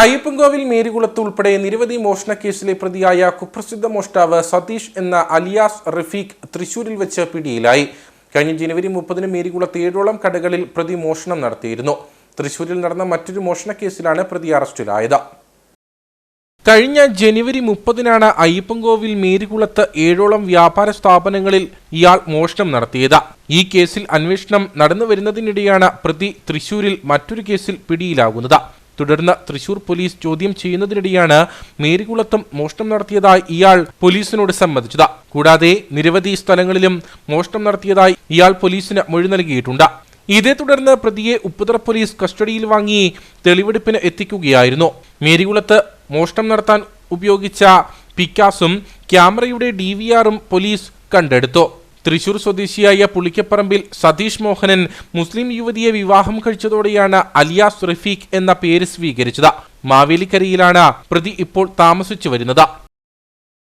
അയ്യപ്പൻകോവിൽ മേരികുളത്ത് ഉൾപ്പെടെ നിരവധി മോഷണ കേസിലെ പ്രതിയായ കുപ്രസിദ്ധ മോഷ്ടാവ് സതീഷ് എന്ന അലിയാസ് റഫീഖ് തൃശൂരിൽ വെച്ച് പിടിയിലായി. കഴിഞ്ഞ ജനുവരി മുപ്പതിന് മേരികുളത്ത് ഏഴോളം കടകളിൽ പ്രതി മോഷണം നടത്തിയിരുന്നു. തൃശൂരിൽ നടന്ന മറ്റൊരു മോഷണ കേസിലാണ് പ്രതി അറസ്റ്റിലായത്. കഴിഞ്ഞ ജനുവരി മുപ്പതിനാണ് അയ്യപ്പൻകോവിൽ മേരികുളത്ത് ഏഴോളം വ്യാപാര സ്ഥാപനങ്ങളിൽ ഇയാൾ മോഷണം നടത്തിയത്. ഈ കേസിൽ അന്വേഷണം നടന്നു വരുന്നതിനിടെയാണ് പ്രതി തൃശൂരിൽ മറ്റൊരു കേസിൽ പിടിയിലാകുന്നത്. തുടർന്ന് തൃശൂർ പോലീസ് ചോദ്യം ചെയ്യുന്നതിനിടെയാണ് മേരികുളത്തും മോഷണം നടത്തിയതായി ഇയാൾ പോലീസിനോട് സമ്മതിച്ചത്. കൂടാതെ നിരവധി സ്ഥലങ്ങളിലും മോഷണം നടത്തിയതായി ഇയാൾ പോലീസിന് മൊഴി നൽകിയിട്ടുണ്ട്. ഇതേ തുടർന്ന് പ്രതിയെ ഉപ്പുതറ പോലീസ് കസ്റ്റഡിയിൽ വാങ്ങി തെളിവെടുപ്പിന് എത്തിക്കുകയായിരുന്നു. മേരികുളത്ത് മോഷണം നടത്താൻ ഉപയോഗിച്ച പിക്കാസും ക്യാമറയുടെ ഡി പോലീസ് കണ്ടെടുത്തു. തൃശൂർ സ്വദേശിയായ പുളിക്കപ്പറമ്പിൽ സതീഷ് മോഹനൻ മുസ്ലിം യുവതിയെ വിവാഹം കഴിച്ചതോടെയാണ് അലിയാസ് റഫീഖ് എന്ന പേര് സ്വീകരിച്ചത്. മാവേലിക്കരയിലാണ് പ്രതി ഇപ്പോൾ താമസിച്ചു വരുന്നത്.